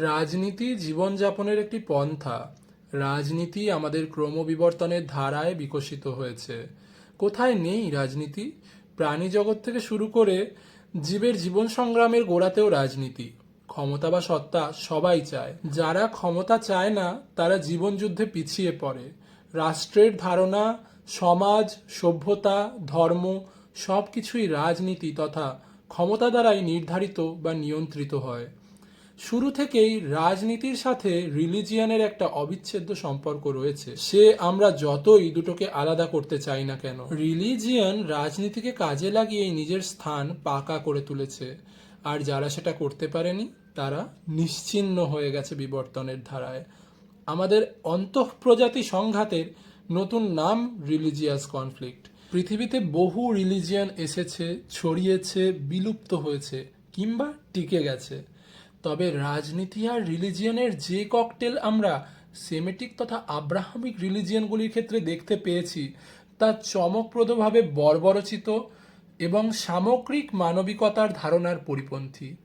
রাজনীতি জীবনযাপনের একটি পন্থা। রাজনীতি আমাদের ক্রমবিবর্তনের ধারায় বিকশিত হয়েছে। কোথায় নেই রাজনীতি? প্রাণী জগৎ থেকে শুরু করে জীবের জীবন সংগ্রামের গোড়াতেও রাজনীতি। ক্ষমতা বা সত্তা সবাই চায়। যারা ক্ষমতা চায় না, তারা জীবন যুদ্ধে পিছিয়ে পড়ে। রাষ্ট্রের ধারণা, সমাজ, সভ্যতা, ধর্ম সব কিছুই রাজনীতি তথা ক্ষমতা দ্বারাই নির্ধারিত বা নিয়ন্ত্রিত হয়। শুরু থেকেই রাজনীতির সাথে রিলিজিয়ানের একটা অবিচ্ছেদ্য সম্পর্ক রয়েছে। সে আমরা যতই দুটোকে আলাদা করতে চাই না কেন, রিলিজিয়ান রাজনীতিকে কাজে লাগিয়ে নিজের স্থান পাকা করে তুলেছে। আর যারা সেটা করতে পারেনি, তারা নিশ্চিহ্ন হয়ে গেছে বিবর্তনের ধারায়। আমাদের অন্তঃপ্রজাতি সংঘাতের নতুন নাম রিলিজিয়াস কনফ্লিক্ট। পৃথিবীতে বহু রিলিজিয়ান এসেছে, ছড়িয়েছে, বিলুপ্ত হয়েছে কিংবা টিকে গেছে। তবে রাজনীতি আর রিলিজিয়নের যে ককটেল আমরা, সেমেটিক তথা আব্রাহামিক রিলিজিয়নগুলির ক্ষেত্রে দেখতে পেয়েছি, তা চমকপ্রদভাবে বর্বরচিত এবং সামগ্রিক মানবিকতার ধারণার পরিপন্থী।